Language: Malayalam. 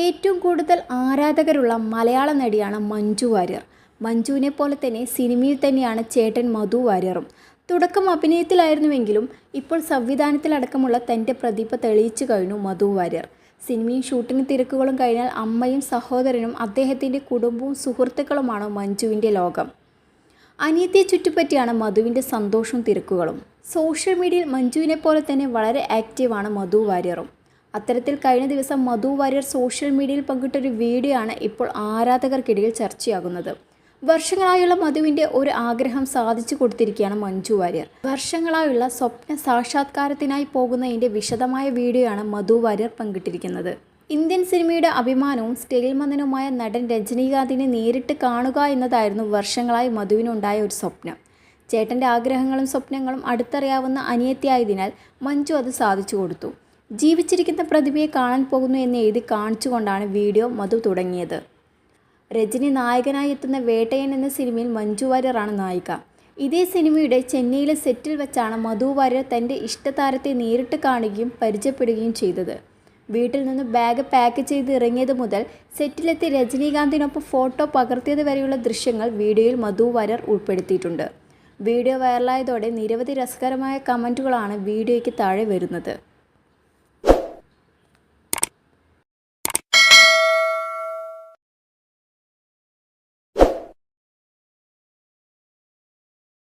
ഏറ്റവും കൂടുതൽ ആരാധകരുള്ള മലയാള നടിയാണ് മഞ്ജു വാര്യർ. മഞ്ജുവിനെ പോലെ തന്നെ സിനിമയിൽ തന്നെയാണ് ചേട്ടൻ മധു വാര്യറും. തുടക്കം അഭിനയത്തിലായിരുന്നുവെങ്കിലും ഇപ്പോൾ സംവിധാനത്തിലടക്കമുള്ള തന്റെ പ്രതിഭ തെളിയിച്ചു കഴിഞ്ഞു മധു വാര്യർ. സിനിമയും ഷൂട്ടിംഗ് തിരക്കുകളും കഴിഞ്ഞാൽ അമ്മയും സഹോദരനും അദ്ദേഹത്തിന്റെ കുടുംബവും സുഹൃത്തുക്കളുമാണ് മഞ്ജുവിന്റെ ലോകം. അനിയത്തിയെ ചുറ്റിപ്പറ്റിയാണ് മധുവിന്റെ സന്തോഷവും തിരക്കുകളും. സോഷ്യൽ മീഡിയയിൽ മഞ്ജുവിനെ പോലെ തന്നെ വളരെ ആക്റ്റീവാണ് മധു വാര്യറും. അത്തരത്തിൽ കഴിഞ്ഞ ദിവസം മധു വാര്യർ സോഷ്യൽ മീഡിയയിൽ പങ്കിട്ടൊരു വീഡിയോ ആണ് ഇപ്പോൾ ആരാധകർക്കിടയിൽ ചർച്ചയാകുന്നത്. വർഷങ്ങളായുള്ള മധുവിന്റെ ഒരു ആഗ്രഹം സാധിച്ചു കൊടുത്തിരിക്കുകയാണ് മഞ്ജു വാര്യർ. വർഷങ്ങളായുള്ള സ്വപ്ന സാക്ഷാത്കാരത്തിനായി പോകുന്നതിന്റെ വിശദമായ വീഡിയോ ആണ് മധു വാര്യർ പങ്കിട്ടിരിക്കുന്നത്. ഇന്ത്യൻ സിനിമയുടെ അഭിമാനവും സ്റ്റൈൽ മന്ദനുമായ നടൻ രജനീകാന്തിനെ നേരിട്ട് കാണുക എന്നതായിരുന്നു വർഷങ്ങളായി മധുവിനുണ്ടായ ഒരു സ്വപ്നം. ചേട്ടന്റെ ആഗ്രഹങ്ങളും സ്വപ്നങ്ങളും അടുത്തറിയാവുന്ന അനിയത്തിയായതിനാൽ മഞ്ജു അത് സാധിച്ചു കൊടുത്തു. ജീവിച്ചിരിക്കുന്ന പ്രതിഭയെ കാണാൻ പോകുന്നു എന്ന് എഴുതി കാണിച്ചുകൊണ്ടാണ് വീഡിയോ മധു തുടങ്ങിയത്. രജനി നായകനായി എത്തുന്ന വേട്ടയൻ എന്ന സിനിമയിൽ മഞ്ജു വാര്യറാണ് നായിക. ഇതേ സിനിമയുടെ ചെന്നൈയിലെ സെറ്റിൽ വെച്ചാണ് മധു വാര്യർ തന്റെ ഇഷ്ടതാരത്തെ നേരിട്ട് കാണുകയും പരിചയപ്പെടുകയും ചെയ്തത്. വീട്ടിൽ നിന്ന് ബാഗ് പാക്ക് ചെയ്ത് ഇറങ്ങിയത് മുതൽ സെറ്റിലെത്തി രജനീകാന്തിനൊപ്പം ഫോട്ടോ പകർത്തിയത് വരെയുള്ള ദൃശ്യങ്ങൾ വീഡിയോയിൽ മധു വാര്യർ ഉൾപ്പെടുത്തിയിട്ടുണ്ട്. വീഡിയോ വൈറലായതോടെ നിരവധി രസകരമായ കമന്റുകളാണ് വീഡിയോയ്ക്ക് താഴെ വരുന്നത്.